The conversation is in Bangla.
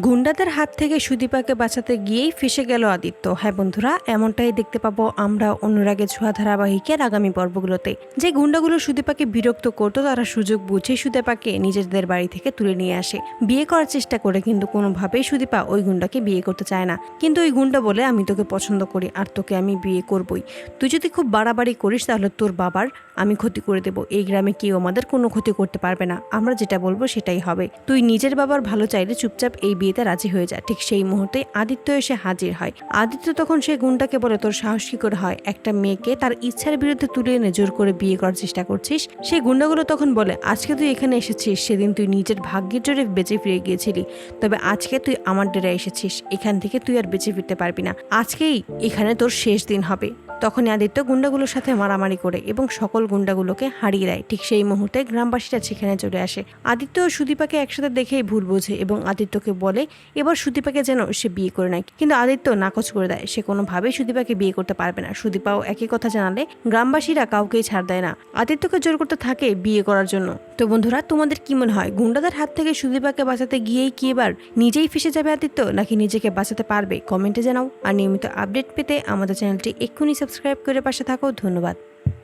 গুন্ডাদের হাত থেকে সুদীপাকে বাঁচাতে গিয়েই ফেসে গেল আদিত্য। হ্যাঁ বন্ধুরা, এমনটাই দেখতে পাবো আমরা অনুরাগের ছোঁয়া ধারাবাহিকের আগামী পর্বগুলোতে। যে গুন্ডাগুলো সুদীপাকে বিরক্ত করতো, তারা সুযোগ বুঝে সুদীপাকে নিজেদের বাড়ি থেকে তুলে নিয়ে আসে। বিয়ে করার চেষ্টা করে কিন্তু কোনোভাবেই সুদীপা ওই গুন্ডাকে বিয়ে করতে চায় না। কিন্তু ওই গুন্ডা বলে, আমি তোকে পছন্দ করি আর তোকে আমি বিয়ে করবই। তুই যদি খুব বাড়াবাড়ি করিস, তাহলে তোর বাবার আমি ক্ষতি করে দেবো। এই গ্রামে কেউ আমাদের কোনো ক্ষতি করতে পারবে না। আমরা যেটা বলব সেটাই হবে। তুই নিজের বাবার ভালো চাইলে চুপচাপ এই বিয়েতে রাজি হয়ে যায়। ঠিক সেই মুহূর্তে আদিত্য এসে হাজির হয়। আদিত্য তখন সেই গুণটাকে বলে, তোর সাহস কি করে হয়? একটা মেয়েকে তার ইচ্ছার বিরুদ্ধে তুলে এনে জোর করে বিয়ে করার চেষ্টা করছিস? সেই গুন্ডাগুলো তখন বলে, আজকে তুই এখানে এসেছিস। সেদিন তুই নিজের ভাগ্যের জোরে বেঁচে ফিরে গিয়েছিলি। তবে আজকে তুই আমার ডেরা এসেছিস। এখান থেকে তুই আর বেঁচে ফিরতে পারবি না। আজকেই এখানে তোর শেষ দিন হবে। তখনই আদিত্য গুন্ডাগুলোর সাথে মারামারি করে এবং সকল গুন্ডাগুলোকে হারিয়ে দেয়। ঠিক সেই মুহূর্তে গ্রামবাসীরা সেখানে চলে আসে। আদিত্য ও সুদীপাকে একসাথে দেখেই ভুল বোঝে এবং আদিত্যকে বলে, এবার সুদীপাকে যেন সে বিয়ে করে নেয়। কিন্তু আদিত্য নাকচ করে দেয়। সে কোনোভাবেই সুদীপাকে বিয়ে করতে পারবে না। সুদীপাও একই কথা জানালে, গ্রামবাসীরা কাউকেই ছাড় দেয় না। আদিত্যকে জোর করতে থাকে বিয়ে করার জন্য। তো বন্ধুরা, তোমাদের কি মনে হয়, গুন্ডাদের হাত থেকে সুদীপাকে বাঁচাতে গিয়েই কি এবার নিজেই ফেসে যাবে আদিত্য, নাকি নিজেকে বাঁচাতে পারবে? কমেন্টে জানাও। আর নিয়মিত আপডেট পেতে আমাদের চ্যানেলটি এক্ষুনি সাবস্ক্রাইব করে পাশে থাকো। ধন্যবাদ।